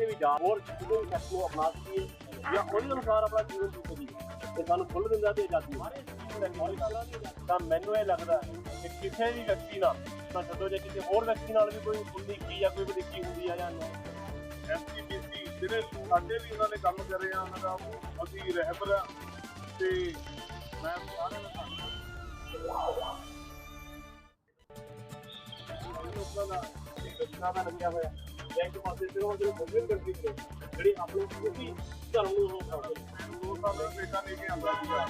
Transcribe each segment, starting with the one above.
ਕਿਤੇ ਵੀ ਜਾ ਹੋਰ ਕਿਸੇ ਵੀ ਸ਼ਖਸ ਨੂੰ ਅਪਣਾ ਸਕੀਏ ਜਾਂ ਉਹਦੇ ਅਨੁਸਾਰ ਆਪਣਾ ਜੀਵਨ ਜੀ। ਸਕੀਏ ਤੇ ਸਾਨੂੰ ਖੁੱਲ੍ਹ ਦਿੰਦਾ ਤੇ ਆਜ਼ਾਦੀ ਤਾਂ ਮੈਨੂੰ ਇਹ ਲੱਗਦਾ ਕਿ ਕਿਸੇ ਵੀ ਵਿਅਕਤੀ ਨਾਲ ਨਾ ਛੱਡੋ ਜੇ ਕਿਸੇ ਹੋਰ ਵਿਅਕਤੀ ਨਾਲ ਵੀ ਕੋਈ ਉਲੀਕੀ ਜਾਂ ਕੋਈ ਵਧੀਕੀ ਹੁੰਦੀ ਆ ਜਾਂ ਨਹੀਂ। ਐਸਪੀਬੀਸੀ ਜਿਹੜੇ ਸਾਡੇ ਵੀ ਉਹਨਾਂ ਨੇ ਕੰਮ ਕਰੇ ਆ ਉਹਨਾਂ ਦਾ ਅਸੀਂ ਰਹਿਬਰ ਆ। ਤੇ ਮੈਂ ਸਾਰਿਆਂ ਨੂੰ ਧੰਨਵਾਦ। ਲੋਕਾਂ ਦਾ ਇੱਕ ਦਾ ਲੱਗਿਆ ਹੋਇਆ। ਬੈਂਕ ਪਾਸੇ ਤੇ ਉਹ ਜਿਹੜੇ ਮੁਸਲਿਮ ਕੰਟਰੀ ਨੇ ਜਿਹੜੀ ਆਪਣੇ ਕਿਉਂਕਿ ਧਰਮ ਨੂੰ ਉਹ ਕਰਦੇ ਦੋ ਸਾਲ ਦਾ ਬੇਟਾ ਲੈ ਕੇ ਆਂਦਾ ਸੀਗਾ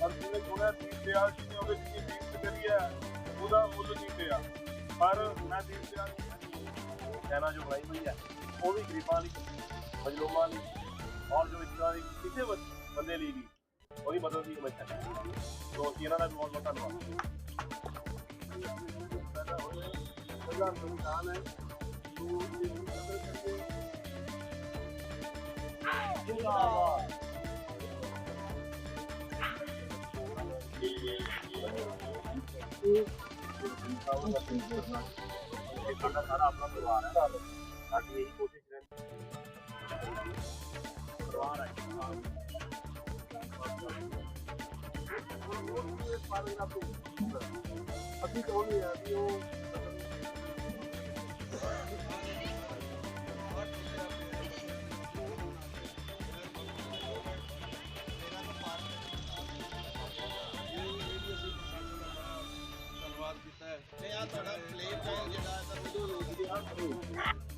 ਪਰ ਜਿਹਨੇ ਸੁਣਿਆ ਦੀਪ ਦਿਆਲ ਜੀ ਨੇ ਉਹਦੇ ਜਿੰਨੀ ਮਿਹਨਤ ਕਰੀ ਹੈ ਉਹਦਾ ਮੁੱਲ ਨਹੀਂ ਪਿਆ ਪਰ ਮੈਂ ਦੀਪ ਦਿਆਲ ਜੀ ਨੂੰ ਜੋ ਬਣਾਈ ਹੋਈ ਹੈ ਉਹ ਵੀ ਗਰੀਬਾਂ ਲਈ ਮਜਲੂਮਾਂ ਲਈ ਔਰ ਜੋ ਇਸ ਦੀ ਕਿਸੇ ਬੰਦੇ ਲਈ ਵੀ ਉਹਦੀ ਮਦਦ ਦੀ ਹਮੇਸ਼ਾ ਕਰਦੀ ਸੋ ਅਸੀਂ ਇਹਨਾਂ ਦਾ ਵੀ ਬਹੁਤ ਬਹੁਤ ਧੰਨਵਾਦ। ਪੈਦਾ ਸੰਵਿਧਾਨ ਹੈ ਜੋ ਇਹ ਨੂੰ ਕਦਰ ਕਰਕੇ ਜਿੰਦਾਬਾਦ ਇਹ ਸਾਡਾ ਸਾਰਾ ਆਪਣਾ ਪਰਿਵਾਰ ਹੈ ਸਾਡੀ ਇਹੀ ਕੋਸ਼ਿਸ਼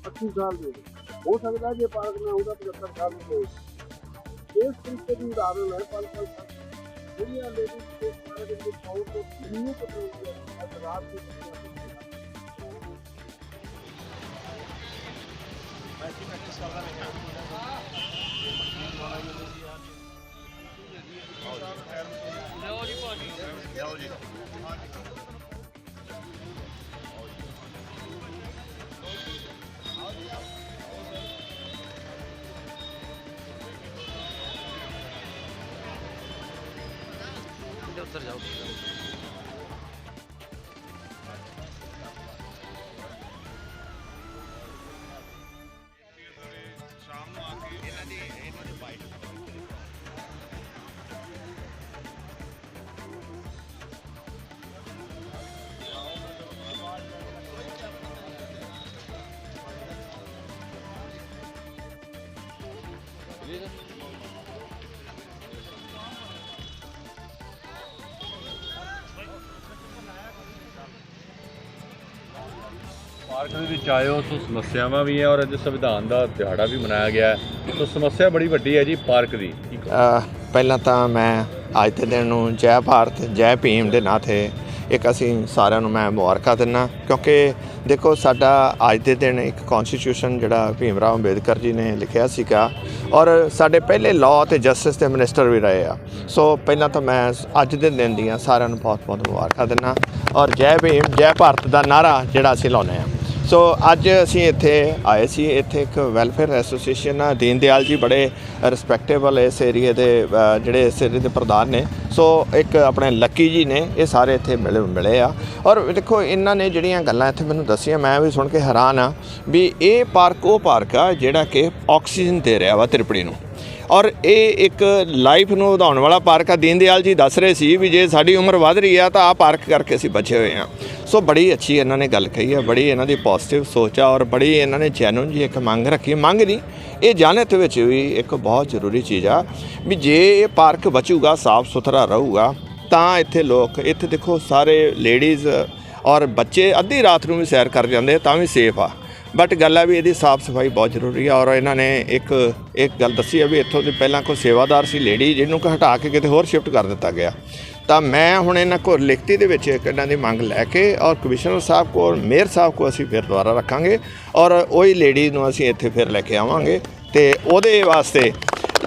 ਅੱਸੀ ਸਾਲ ਦੇ। ਹੋ ਸਕਦਾ ਜੇ ਪਾਰਕ ਨਾ ਹੁੰਦਾ 75 ਸਾਲ ਦੇ। ਇਸ ਤਰੀਕੇ ਦੀ ਉਦਾਹਰਣ ਹੈ, ਪੰਜ ਸਾਲ ਤੱਕ। ਜਿਹੜੀਆਂ ਲੇਡੀਜ਼ ਇਸ ਪਾਰਕ ਦੇ ਵਿੱਚ ਆਉਂ ਤੋਂ ਕਿੰਨੀ ਪਟਰੋਲ ਹੈ ਰਾਤ ਦੀ ਪ੍ਰੈਕਟਿਸ ਸ਼ਾਮ ਪਾਰਕ ਦੇ ਵਿੱਚ ਆਏ ਹੋ ਸੋ ਸਮੱਸਿਆਵਾਂ ਵੀ ਹੈ ਔਰ ਅੱਜ ਸੰਵਿਧਾਨ ਦਾ ਦਿਹਾੜਾ ਵੀ ਮਨਾਇਆ ਗਿਆ ਹੈ। ਸੋ ਸਮੱਸਿਆ ਬੜੀ ਵੱਡੀ ਹੈ ਜੀ ਪਾਰਕ ਦੀ। ਪਹਿਲਾਂ ਤਾਂ ਮੈਂ ਅੱਜ ਦੇ ਦਿਨ ਨੂੰ ਜੈ ਭਾਰਤ, ਜੈ ਭੀਮ ਦੇ ਨਾਂ 'ਤੇ ਇੱਕ ਅਸੀਂ ਸਾਰਿਆਂ ਨੂੰ ਮੈਂ ਮੁਬਾਰਕਾਂ ਦਿੰਦਾ ਕਿਉਂਕਿ ਦੇਖੋ ਸਾਡਾ ਅੱਜ ਦੇ ਦਿਨ ਇੱਕ ਕਨਸਟੀਟਿਊਸ਼ਨ ਜਿਹੜਾ ਭੀਮ ਰਾਓ ਅੰਬੇਦਕਰ ਜੀ ਨੇ ਲਿਖਿਆ ਸੀਗਾ ਔਰ ਸਾਡੇ ਪਹਿਲੇ ਲਾਅ ਤੇ ਜਸਟਿਸ ਦੇ ਮਿਨਿਸਟਰ ਵੀ ਰਹੇ ਆ। ਸੋ ਪਹਿਲਾਂ ਤਾਂ ਮੈਂ ਅੱਜ ਦੇ ਦਿਨ ਦੀਆਂ ਸਾਰਿਆਂ ਨੂੰ ਬਹੁਤ ਬਹੁਤ ਮੁਬਾਰਕਾਂ ਦਿੰਦਾ ਔਰ ਜੈ ਭੀਮ, ਜੈ ਭਾਰਤ ਦਾ ਨਾਰਾ ਜਿਹੜਾ ਅਸੀਂ ਲਾਉਂਦੇ ਆ ਸੋ ਅੱਜ ਅਸੀਂ ਇੱਥੇ ਆਏ ਸੀ। ਇੱਥੇ ਇੱਕ ਵੈਲਫੇਅਰ ਐਸੋਸੀਏਸ਼ਨ ਆ। ਦੀਨ ਦਿਆਲ ਜੀ ਬੜੇ ਰਿਸਪੈਕਟੇਬਲ ਇਸ ਏਰੀਏ ਦੇ ਜਿਹੜੇ ਇਸ ਏਰੀਏ ਦੇ ਪ੍ਰਧਾਨ ਨੇ। ਸੋ ਇੱਕ ਆਪਣੇ ਲੱਕੀ ਜੀ ਨੇ। ਇਹ ਸਾਰੇ ਇੱਥੇ ਮਿਲੇ ਮਿਲੇ ਆ। ਔਰ ਦੇਖੋ, ਇਹਨਾਂ ਨੇ ਜਿਹੜੀਆਂ ਗੱਲਾਂ ਇੱਥੇ ਮੈਨੂੰ ਦੱਸੀਆਂ, ਮੈਂ ਵੀ ਸੁਣ ਕੇ ਹੈਰਾਨ ਆ ਵੀ ਇਹ ਪਾਰਕ ਉਹ ਪਾਰਕ ਆ ਜਿਹੜਾ ਕਿ ਆਕਸੀਜਨ ਦੇ ਰਿਹਾ ਵਾ ਤ੍ਰਿਪੜੀ ਨੂੰ। ਔਰ ਇਹ ਇੱਕ ਲਾਈਫ ਨੂੰ ਵਧਾਉਣ ਵਾਲਾ ਪਾਰਕ ਆ। ਦੀਨ ਦਿਆਲ ਜੀ ਦੱਸ ਰਹੇ ਸੀ ਵੀ ਜੇ ਸਾਡੀ ਉਮਰ ਵਧ ਰਹੀ ਆ ਤਾਂ ਆ ਪਾਰਕ ਕਰਕੇ ਅਸੀਂ ਬਚੇ ਹੋਏ ਆ। ਸੋ ਬੜੀ ਅੱਛੀ ਇਹਨਾਂ ਨੇ ਗੱਲ ਕਹੀ ਹੈ ਬੜੀ ਇਹਨਾਂ ਦੀ ਪੋਜ਼ਿਟਿਵ ਸੋਚ ਆ ਔਰ ਬੜੀ ਇਹਨਾਂ ਨੇ ਜੈਨੂਨ ਜੀ ਇੱਕ ਮੰਗ ਰੱਖੀ। ਮੰਗ ਨਹੀਂ, ਇਹ ਜਾਣਤ ਵਿੱਚ ਵੀ ਇੱਕ ਬਹੁਤ ਜ਼ਰੂਰੀ ਚੀਜ਼ ਆ ਵੀ ਜੇ ਇਹ ਪਾਰਕ ਬਚੂਗਾ, ਸਾਫ਼ ਸੁਥਰਾ ਰਹੂਗਾ, ਤਾਂ ਇੱਥੇ ਲੋਕ, ਇੱਥੇ ਦੇਖੋ ਸਾਰੇ ਲੇਡੀਜ਼ ਔਰ ਬੱਚੇ ਅੱਧੀ ਰਾਤ ਨੂੰ ਵੀ ਸੈਰ ਕਰ ਜਾਂਦੇ ਤਾਂ ਵੀ ਸੇਫ ਆ। ਬਟ ਗੱਲ ਆ ਵੀ ਇਹਦੀ ਸਾਫ਼ ਸਫ਼ਾਈ ਬਹੁਤ ਜ਼ਰੂਰੀ ਆ ਔਰ ਇਹਨਾਂ ਨੇ ਇੱਕ ਇੱਕ ਗੱਲ ਦੱਸੀ ਆ ਵੀ ਇੱਥੋਂ ਦੀ ਪਹਿਲਾਂ ਕੋਈ ਸੇਵਾਦਾਰ ਸੀ, ਲੇਡੀ ਜਿਹਨੂੰ ਕਿ ਹਟਾ ਕੇ ਕਿਤੇ ਹੋਰ ਸ਼ਿਫਟ ਕਰ ਦਿੱਤਾ ਗਿਆ। ਤਾਂ ਮੈਂ ਹੁਣ ਇਹਨਾਂ ਕੋਲ ਲਿਖਤੀ ਦੇ ਵਿੱਚ ਇਹਨਾਂ ਦੀ ਮੰਗ ਲੈ ਕੇ ਔਰ ਕਮਿਸ਼ਨਰ ਸਾਹਿਬ ਕੋਲ, ਮੇਅਰ ਸਾਹਿਬ ਕੋਲ ਅਸੀਂ ਫਿਰ ਦੁਬਾਰਾ ਰੱਖਾਂਗੇ ਔਰ ਉਹੀ ਲੇਡੀ ਨੂੰ ਅਸੀਂ ਇੱਥੇ ਫਿਰ ਲੈ ਕੇ ਆਵਾਂਗੇ ਤੇ ਉਹਦੇ ਵਾਸਤੇ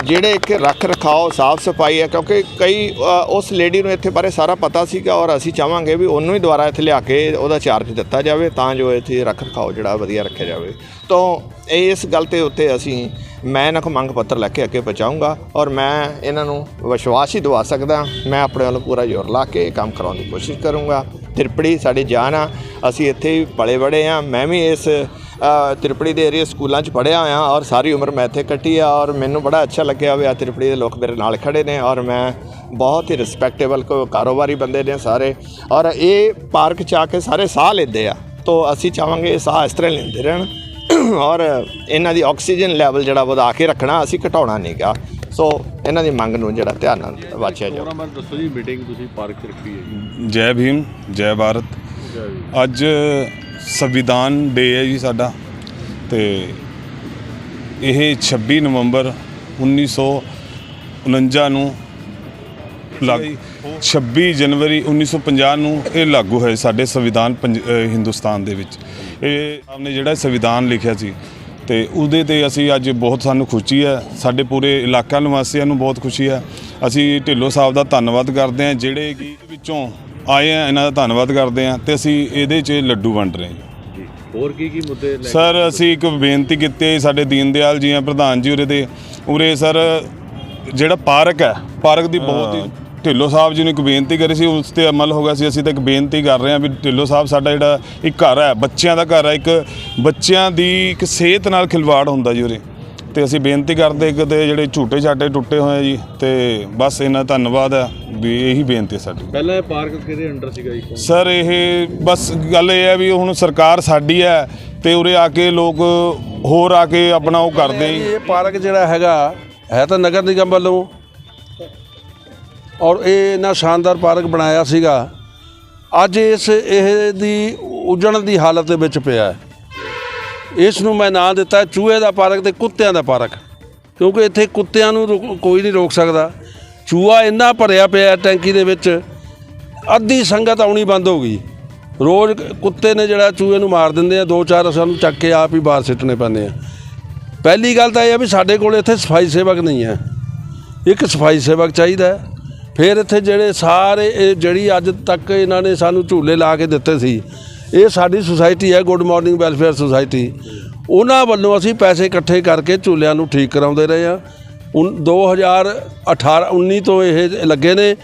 ਜਿਹੜੇ ਇੱਥੇ ਰੱਖ ਰਖਾਓ, ਸਾਫ਼ ਸਫ਼ਾਈ ਹੈ, ਕਿਉਂਕਿ ਕਈ ਉਸ ਲੇਡੀ ਨੂੰ ਇੱਥੇ ਬਾਰੇ ਸਾਰਾ ਪਤਾ ਸੀਗਾ ਔਰ ਅਸੀਂ ਚਾਹਾਂਗੇ ਵੀ ਉਹਨੂੰ ਹੀ ਦੁਬਾਰਾ ਇੱਥੇ ਲਿਆ ਕੇ ਉਹਦਾ ਚਾਰਜ ਦਿੱਤਾ ਜਾਵੇ ਤਾਂ ਜੋ ਇੱਥੇ ਰੱਖ ਰਖਾਓ ਜਿਹੜਾ ਵਧੀਆ ਰੱਖਿਆ ਜਾਵੇ। ਤਾਂ ਇਸ ਗੱਲ ਤੇ ਉੱਤੇ ਅਸੀਂ, ਮੈਂ ਇਹਨਾਂ ਕੋਲ ਮੰਗ ਪੱਤਰ ਲੈ ਕੇ ਅੱਗੇ ਪਹੁੰਚਾਊਂਗਾ ਔਰ ਮੈਂ ਇਹਨਾਂ ਨੂੰ ਵਿਸ਼ਵਾਸ ਹੀ ਦਿਵਾ ਸਕਦਾ, ਮੈਂ ਆਪਣੇ ਵੱਲੋਂ ਪੂਰਾ ਜ਼ੋਰ ਲਾ ਕੇ ਇਹ ਕੰਮ ਕਰਾਉਣ ਦੀ ਕੋਸ਼ਿਸ਼ ਕਰੂੰਗਾ। ਤ੍ਰਿਪੜੀ ਸਾਡੀ ਜਾਨ ਆ, ਅਸੀਂ ਇੱਥੇ ਪਲੇ ਬੜੇ ਆ, ਮੈਂ ਵੀ ਇਸ ਤ੍ਰਿਪੜੀ ਦੇ ਏਰੀਆ ਸਕੂਲਾਂ 'ਚ ਪੜ੍ਹਿਆ ਹੋਇਆ ਔਰ ਸਾਰੀ ਉਮਰ ਮੈਂ ਇੱਥੇ ਕੱਟੀ ਆ ਔਰ ਮੈਨੂੰ ਬੜਾ ਅੱਛਾ ਲੱਗਿਆ ਵੀ ਆ ਤ੍ਰਿਪੜੀ ਦੇ ਲੋਕ ਮੇਰੇ ਨਾਲ ਖੜੇ ਨੇ ਔਰ ਮੈਂ ਬਹੁਤ ਹੀ ਰਿਸਪੈਕਟੇਬਲ ਕੋ ਕਾਰੋਬਾਰੀ ਬੰਦੇ ਨੇ ਸਾਰੇ ਔਰ ਇਹ ਪਾਰਕ 'ਚ ਆ ਕੇ ਸਾਰੇ ਸਾਹ ਲੈਂਦੇ ਆ ਤੋ ਅਸੀਂ ਚਾਹਾਂਗੇ ਇਹ ਸਾਹ ਇਸ ਤਰ੍ਹਾਂ ਲੈਂਦੇ ਰਹਿਣ। ਔਰ ਇਹਨਾਂ ਦੀ ਆਕਸੀਜਨ ਲੈਵਲ ਜਿਹੜਾ ਵਧਾ ਕੇ ਰੱਖਣਾ ਅਸੀਂ ਘਟਾਉਣਾ ਨਹੀਂਗਾ ਸੋ ਇਹਨਾਂ ਦੀ ਮੰਗ ਨੂੰ ਜਿਹੜਾ ਧਿਆਨ ਨਾਲ ਵਾਚਿਆ ਜਾਓ ਪ੍ਰੋਗਰਾਮ ਬਾਰੇ ਦੱਸੋ ਜੀ ਮੀਟਿੰਗ ਤੁਸੀਂ ਪਾਰਕ 'ਚ ਰੱਖੀ ਹੈ। ਜੀ ਜੈ ਭੀਮ ਜੈ ਭਾਰਤ ਅੱਜ ਸੰਵਿਧਾਨ ਡੇ ਹੈ ਜੀ ਸਾਡਾ ਤੇ ਇਹ 26 ਨਵੰਬਰ 1949 ਨੂੰ ਲੱਗ 26 ਜਨਵਰੀ 1950 ਨੂੰ ਇਹ ਲਾਗੂ ਹੋਏ ਸਾਡੇ ਸੰਵਿਧਾਨ ਪੰਜ- ਹਿੰਦੁਸਤਾਨ ਦੇ ਵਿੱਚ। ਇਹ ਆਪਨੇ ਜਿਹੜਾ ਸੰਵਿਧਾਨ ਲਿਖਿਆ ਸੀ ਤੇ ਉਹਦੇ ਤੇ ਅਸੀਂ ਅੱਜ ਬਹੁਤ ਸਾਨੂੰ ਖੁਸ਼ੀ ਹੈ, ਸਾਡੇ ਪੂਰੇ ਇਲਾਕਾ ਨਿਵਾਸੀਆਂ ਨੂੰ ਬਹੁਤ ਖੁਸ਼ੀ ਹੈ। ਅਸੀਂ ਢਿੱਲੋਂ ਸਾਹਿਬ ਦਾ ਧੰਨਵਾਦ ਕਰਦੇ ਹਾਂ, ਜਿਹੜੇ ਕਿ ਵਿੱਚੋਂ ਆਏ ਆ ਇਹਨਾਂ ਦਾ ਧੰਨਵਾਦ ਕਰਦੇ ਹਾਂ ਤੇ ਅਸੀਂ ਇਹਦੇ 'ਚ ਲੱਡੂ ਵੰਡ ਰਹੇ ਹਾਂ। ਜੀ ਹੋਰ ਕੀ ਕੀ ਮੁੱਦੇ ਲੈ ਸਰ ਅਸੀਂ ਇੱਕ ਬੇਨਤੀ ਕੀਤੀ ਹੈ ਸਾਡੇ ਦੀਨ ਦਿਆਲ ਜੀ ਆ ਪ੍ਰਧਾਨ ਜੀ ਉਰੇ ਦੇ। ਉਰੇ ਸਰ ਜਿਹੜਾ ਪਾਰਕ ਹੈ ਪਾਰਕ ਦੀ ਬਹੁਤ ਹੀ। ਢਿੱਲੋਂ ਸਾਹਿਬ ਜੀ ਨੇ ਇੱਕ ਬੇਨਤੀ ਕਰੀ ਸੀ ਉਸ ਤੇ ਅਮਲ ਹੋ ਗਿਆ ਸੀ। ਅਸੀਂ ਤਾਂ ਇੱਕ ਬੇਨਤੀ ਕਰ ਰਹੇ ਹਾਂ ਵੀ ਢਿੱਲੋਂ ਸਾਹਿਬ ਸਾਡਾ ਜਿਹੜਾ ਇੱਕ ਘਰ ਹੈ ਬੱਚਿਆਂ ਦਾ ਘਰ ਹੈ ਇੱਕ ਬੱਚਿਆਂ ਦੀ ਇੱਕ ਸਿਹਤ ਨਾਲ ਖਿਲਵਾੜ ਹੁੰਦਾ ਜੀ ਉਰੇ। ਤੇ ਅਸੀਂ ਬੇਨਤੀ ਕਰਦੇ ਕਿ ਤੇ ਜਿਹੜੇ ਝੂਟੇ ਛਾਟੇ ਟੁੱਟੇ ਹੋਏ ਆ ਜੀ ਤੇ ਬਸ ਇਹਨਾਂ ਦਾ ਧੰਨਵਾਦ ਹੈ ਵੀ ਇਹੀ ਬੇਨਤੀ ਹੈ ਸਾਡੀ ਪਹਿਲਾਂ ਇਹ ਪਾਰਕ ਕਿਹਦੇ ਅੰਡਰ ਸੀਗਾ ਜੀ? ਸਰ ਇਹ ਬਸ ਗੱਲ ਇਹ ਹੈ ਵੀ ਹੁਣ ਸਰਕਾਰ ਸਾਡੀ ਹੈ ਤੇ ਉਰੇ ਆ ਕੇ ਲੋਕ ਹੋਰ ਆ ਕੇ ਆਪਣਾ ਉਹ ਕਰਦੇ ਆ ਜੀ। ਇਹ ਪਾਰਕ ਜਿਹੜਾ ਹੈਗਾ ਹੈ ਤਾਂ ਨਗਰ ਨਿਗਮ ਵੱਲੋਂ ਔਰ ਇਹ ਇਹਨਾਂ ਸ਼ਾਨਦਾਰ ਪਾਰਕ ਬਣਾਇਆ ਸੀਗਾ ਅੱਜ ਇਸ ਇਹ ਦੀ ਉਜਣ ਦੀ ਹਾਲਤ ਦੇ ਵਿੱਚ ਪਿਆ ਹੈ ਇਸ ਨੂੰ ਮੈਂ ਨਾਂ ਦਿੱਤਾ ਚੂਹੇ ਦਾ ਪਾਰਕ ਤੇ ਕੁੱਤਿਆਂ ਦਾ ਪਾਰਕ। ਕਿਉਂਕਿ ਇੱਥੇ ਕੁੱਤਿਆਂ ਨੂੰ ਰੁਕ- ਕੋਈ ਨਹੀਂ ਰੋਕ ਸਕਦਾ। ਚੂਹਾ ਇੰਨਾ ਭਰਿਆ ਪਿਆ ਟੈਂਕੀ ਦੇ ਵਿੱਚ, ਅੱਧੀ ਸੰਗਤ ਆਉਣੀ ਬੰਦ ਹੋ ਗਈ। ਰੋਜ਼ ਕੁੱਤੇ ਨੇ ਜਿਹੜਾ ਚੂਹੇ ਨੂੰ ਮਾਰ ਦਿੰਦੇ ਆ, ਦੋ ਚਾਰ ਸਾਨੂੰ ਚੱਕ ਕੇ ਆਪ ਹੀ ਬਾਹਰ ਸਿੱਟਣੇ ਪੈਂਦੇ ਆ। ਪਹਿਲੀ ਗੱਲ ਤਾਂ ਇਹ ਹੈ ਵੀ ਸਾਡੇ ਕੋਲ ਇੱਥੇ ਸਫ਼ਾਈ ਸੇਵਕ ਨਹੀਂ ਹੈ। ਇੱਕ ਸਫ਼ਾਈ ਸੇਵਕ ਚਾਹੀਦਾ ਫਿਰ ਇੱਥੇ ਜਿਹੜੇ ਸਾਰੇ ਇਹ ਜਿਹੜੀ ਅੱਜ ਤੱਕ ਇਹਨਾਂ ਨੇ ਸਾਨੂੰ ਝੂਲੇ ਲਾ ਕੇ ਦਿੱਤੇ ਸੀ ਇਹ ਸਾਡੀ ਸੁਸਾਇਟੀ ਹੈ ਗੁੱਡ ਮਾਰਨਿੰਗ ਵੈਲਫੇਅਰ ਸੁਸਾਇਟੀ ਉਹਨਾਂ ਵੱਲੋਂ ਅਸੀਂ ਪੈਸੇ ਇਕੱਠੇ ਕਰਕੇ ਝੂਲਿਆਂ ਨੂੰ ਠੀਕ ਕਰਾਉਂਦੇ ਰਹੇ ਆ 2018 19 ਤੋਂ ਇਹ ਲੱਗੇ ਨੇ।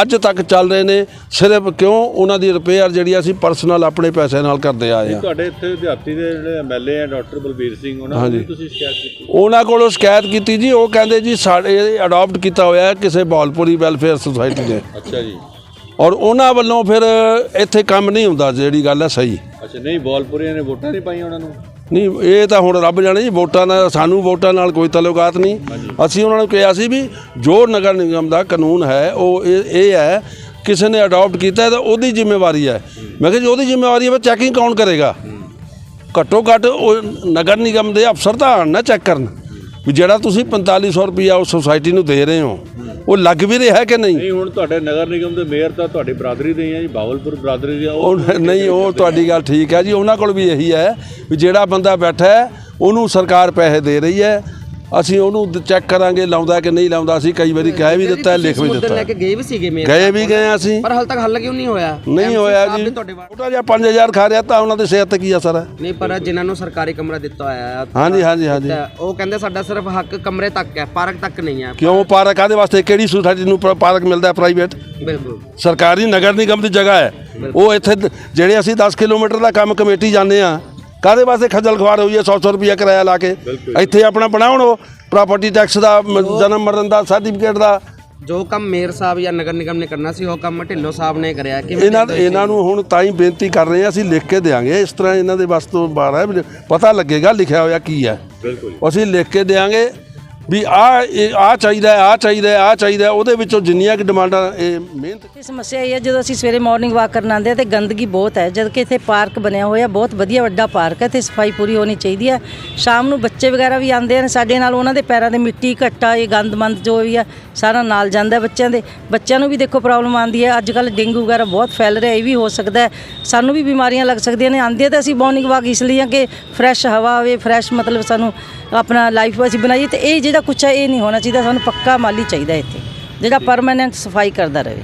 ਅੱਜ ਤੱਕ ਚੱਲ ਰਹੇ ਨੇ। ਸਿਰਫ ਕਿਉਂ? ਉਹਨਾਂ ਦੀ ਰਿਪੇਅਰ ਜਿਹੜੀ ਅਸੀਂ ਪਰਸਨਲ ਆਪਣੇ ਪੈਸੇ ਨਾਲ ਕਰਦੇ ਆਏ ਆ ਤੁਹਾਡੇ ਇੱਥੇ ਵਿਦਿਆਰਥੀ ਦੇ ਜਿਹੜੇ ਐਮਐਲਏ ਆ ਡਾਕਟਰ ਬਲਬੀਰ ਸਿੰਘ ਉਹਨਾਂ ਨੂੰ ਤੁਸੀਂ ਸ਼ਿਕਾਇਤ ਕੀਤੀ? ਉਹਨਾਂ ਕੋਲੋਂ ਸ਼ਿਕਾਇਤ ਕੀਤੀ ਜੀ। ਉਹ ਕਹਿੰਦੇ ਜੀ ਸਾਡੇ ਅਡਾਪਟ ਕੀਤਾ ਹੋਇਆ ਕਿਸੇ ਬੌਲਪੁਰੀ ਵੈਲਫੇਅਰ ਸੁਸਾਇਟੀ ਨੇ। ਅੱਛਾ ਜੀ। ਔਰ ਉਹਨਾਂ ਵੱਲੋਂ ਫਿਰ ਇੱਥੇ ਕੰਮ ਨਹੀਂ ਹੁੰਦਾ ਜਿਹੜੀ ਗੱਲ ਹੈ ਸਹੀ। ਅੱਛਾ ਨਹੀਂ ਬੋਲਪੁਰੀਆਂ ਨੇ ਵੋਟਾਂ ਨਹੀਂ ਪਾਈਆਂ ਉਹਨਾਂ ਨੂੰ? ਨਹੀਂ ਇਹ ਤਾਂ ਹੁਣ ਰੱਬ ਜਾਣੇ ਜੀ ਵੋਟਾਂ ਨਾਲ ਸਾਨੂੰ ਵੋਟਾਂ ਨਾਲ ਕੋਈ ਤਾਲੁਕਾਤ ਨਹੀਂ। ਅਸੀਂ ਉਹਨਾਂ ਨੂੰ ਕਿਹਾ ਸੀ ਵੀ ਜੋ ਨਗਰ ਨਿਗਮ ਦਾ ਕਾਨੂੰਨ ਹੈ ਉਹ ਇਹ ਹੈ ਕਿਸੇ ਨੇ ਅਡਾਪਟ ਕੀਤਾ ਤਾਂ ਉਹਦੀ ਜ਼ਿੰਮੇਵਾਰੀ ਹੈ। ਮੈਂ ਕਿਹਾ ਜੀ ਉਹਦੀ ਜ਼ਿੰਮੇਵਾਰੀ ਹੈ ਚੈਕਿੰਗ ਕੌਣ ਕਰੇਗਾ? ਘੱਟੋ ਘੱਟ ਉਹ ਨਗਰ ਨਿਗਮ ਦੇ ਅਫਸਰ ਤਾਂ ਆਉਣ ਨਾ ਚੈੱਕ ਕਰਨ। ਵੀ ਜਿਹੜਾ ਤੁਸੀਂ 4500 ਰੁਪਿਆ ਉਸ ਸੁਸਾਇਟੀ ਨੂੰ ਦੇ ਰਹੇ ਹੋ ਉਹ ਲੱਗ ਵੀ ਰਿਹਾ ਕਿ ਨਹੀਂ? ਨਹੀਂ ਹੁਣ ਤੁਹਾਡੇ ਨਗਰ ਨਿਗਮ ਦੇ ਮੇਅਰ ਤਾਂ ਤੁਹਾਡੀ ਬਰਾਦਰੀ ਦੇ ਹੀ ਆ ਜੀ ਬਾਵਲਪੁਰ ਬਰਾਦਰੀ ਦੇ ਆ ਉਹ ਉਹ ਨਹੀਂ ਉਹ ਤੁਹਾਡੀ ਗੱਲ ਠੀਕ ਹੈ ਜੀ ਉਹਨਾਂ ਕੋਲ ਵੀ ਇਹੀ ਹੈ ਵੀ ਜਿਹੜਾ ਬੰਦਾ ਬੈਠਾ ਹੈ ਉਹਨੂੰ ਸਰਕਾਰ ਪੈਸੇ ਦੇ ਰਹੀ ਹੈ ਅਸੀਂ ਉਹਨੂੰ ਚੈੱਕ ਕਰਾਂਗੇ ਲਾਉਂਦਾ ਕਿ ਨਹੀਂ ਲਾਉਂਦਾ ਅਸੀਂ ਕਈ ਵਾਰੀ ਕਹਿ ਵੀ ਦਿੱਤਾ ਲਿਖ ਵੀ ਦਿੱਤਾ। ਲੈ ਹੈ। ਕੇ ਗਏ ਵੀ ਸੀਗੇ ਮੇਰੇ ਗਏ ਵੀ ਗਏ ਅਸੀਂ। ਪਰ ਹਾਲ ਤੱਕ ਹੱਲ ਕਿਉਂ ਨਹੀਂ ਹੋਇਆ? ਨਹੀਂ ਹੋਇਆ ਜੀ। ਛੋਟਾ ਜਿਹਾ 5000 ਖਾ ਰਿਹਾ ਤਾਂ ਉਹਨਾਂ ਦੀ ਸਿਹਤ ਤੇ ਕੀ ਅਸਰ ਹੈ ਨਹੀਂ ਪਰ ਜਿਨ੍ਹਾਂ ਨੂੰ ਸਰਕਾਰੀ ਕਮਰਾ ਦਿੱਤਾ ਹੋਇਆ ਹੈ ਹਾਂਜੀ ਹਾਂਜੀ ਹਾਂਜੀ। ਉਹ ਕਹਿੰਦੇ ਸਾਡਾ ਸਿਰਫ ਹੱਕ ਕਮਰੇ ਤੱਕ ਹੈ ਪਾਰਕ ਤੱਕ ਨਹੀਂ ਹੈ। ਕਿਉਂ? ਪਾਰਕ ਆਦੇ ਵਾਸਤੇ? ਕਿਹੜੀ ਸੁਸਾਇਟੀ ਨੂੰ ਪਾਰਕ ਮਿਲਦਾ ਹੈ ਪ੍ਰਾਈਵੇਟ ਬਿਲਕੁਲ। ਸਰਕਾਰੀ ਨਗਰ ਨਿਗਮ ਦੀ ਜਗ੍ਹਾ ਹੈ। ਉਹ ਇੱਥੇ ਜਿਹੜੇ ਅਸੀਂ 10 ਕਿਲੋਮੀਟਰ ਦਾ ਕੰਮ ਕਮੇਟੀ ਜਾਂਦੇ ਆ ਕਾਦੇ ਵਾਸਤੇ ਖੱਜਲ ਖਵਾਰ ਹੋਈ ਹੈ? 100 100 ਰੁਪਇਆ ਕਿਰਾਇਆ ਲਾ ਕੇ। ਇੱਥੇ ਆਪਣਾ ਬਣਾਉਣ ਉਹ ਪ੍ਰਾਪਰਟੀ ਟੈਕਸ ਦਾ ਜਨਮ ਮਰਨ ਦਾ ਸਰਟੀਫਿਕੇਟ ਦਾ। ਜੋ ਕੰਮ ਮੇਅਰ ਸਾਹਿਬ ਜਾਂ ਨਗਰ ਨਿਗਮ ਨੇ ਕਰਨਾ ਸੀ ਉਹ ਕੰਮ ਢਿੱਲੋਂ ਸਾਹਿਬ ਨੇ ਕਰਿਆ। ਕਿਵੇਂ ਇਹਨਾਂ ਇਹਨਾਂ ਨੂੰ ਹੁਣ ਤਾਂ ਹੀ ਬੇਨਤੀ ਕਰ ਰਹੇ ਹਾਂ ਅਸੀਂ ਲਿਖ ਕੇ ਦੇਾਂਗੇ ਇਸ ਤਰ੍ਹਾਂ ਇਹਨਾਂ ਦੇ ਬਸ ਤੋਂ ਬਾਹਰ ਹੈ ਪਤਾ ਲੱਗੇਗਾ ਲਿਖਿਆ ਹੋਇਆ ਕੀ ਹੈ। ਬਿਲਕੁਲ ਅਸੀਂ ਲਿਖ ਕੇ ਦੇਾਂਗੇ ਵੀ ਆ ਆ ਚਾਹੀਦਾ ਆ ਚਾਹੀਦਾ ਆ ਚਾਹੀਦਾ ਉਹਦੇ ਵਿੱਚੋਂ ਜਿੰਨੀਆਂ ਕਿ ਡਿਮਾਂਡਾਂ, ਇਹ ਮਿਹਨਤ ਇਹ ਸਮੱਸਿਆ ਇਹ ਹੈ, ਜਦੋਂ ਅਸੀਂ ਸਵੇਰੇ ਮਾਰਨਿੰਗ ਵਾਕ ਕਰਨ ਆਉਂਦੇ ਆ ਤੇ ਗੰਦਗੀ ਬਹੁਤ ਹੈ। ਜਦ ਕਿ ਇੱਥੇ ਪਾਰਕ ਬਣਿਆ ਹੋਇਆ, ਬਹੁਤ ਵਧੀਆ ਵੱਡਾ ਪਾਰਕ ਹੈ ਤੇ ਸਫ਼ਾਈ ਪੂਰੀ ਹੋਣੀ ਚਾਹੀਦੀ ਹੈ। ਸ਼ਾਮ ਨੂੰ ਬੱਚੇ ਵਗੈਰਾ ਵੀ ਆਉਂਦੇ ਨੇ ਸਾਡੇ ਨਾਲ ਉਹਨਾਂ ਦੇ ਪੈਰਾਂ ਦੇ ਮਿੱਟੀ, ਘੱਟਾ, ਇਹ ਗੰਦਮੰਦ ਜੋ ਵੀ ਆ, ਸਾਰਾ ਨਾਲ ਜਾਂਦਾ ਬੱਚਿਆਂ ਦੇ। ਬੱਚਿਆਂ ਨੂੰ ਵੀ ਦੇਖੋ ਪ੍ਰੋਬਲਮ ਆਉਂਦੀ ਹੈ। ਅੱਜ ਕੱਲ ਡੇਂਗੂ ਵਗੈਰਾ ਬਹੁਤ ਫੈਲ ਰਿਹਾ, ਇਹ ਵੀ ਹੋ ਸਕਦਾ ਸਾਨੂੰ ਵੀ ਬਿਮਾਰੀਆਂ ਲੱਗ ਸਕਦੀਆਂ ਨੇ। ਆਉਂਦੇ ਤਾਂ ਅਸੀਂ ਮਾਰਨਿੰਗ ਵਾਕ ਇਸ ਲਈ ਆ ਕਿ ਫਰੈਸ਼ ਹਵਾ ਆਵੇ ਫਰੈਸ਼ ਮਤਲਬ ਸਾਨੂੰ ਆਪਣਾ ਲਾਈਫ ਅਸੀਂ ਬਣਾਈਏ ਤੇ ਇਹ ਜਿਹੜਾ ਕੁਛ ਹੈ ਇਹ ਨਹੀਂ ਹੋਣਾ ਚਾਹੀਦਾ ਸਾਨੂੰ ਪੱਕਾ ਮਾਲੀ ਚਾਹੀਦਾ ਇੱਥੇ ਜਿਹੜਾ ਪਰਮਾਨੈਂਟ ਸਫ਼ਾਈ ਕਰਦਾ ਰਹੇ।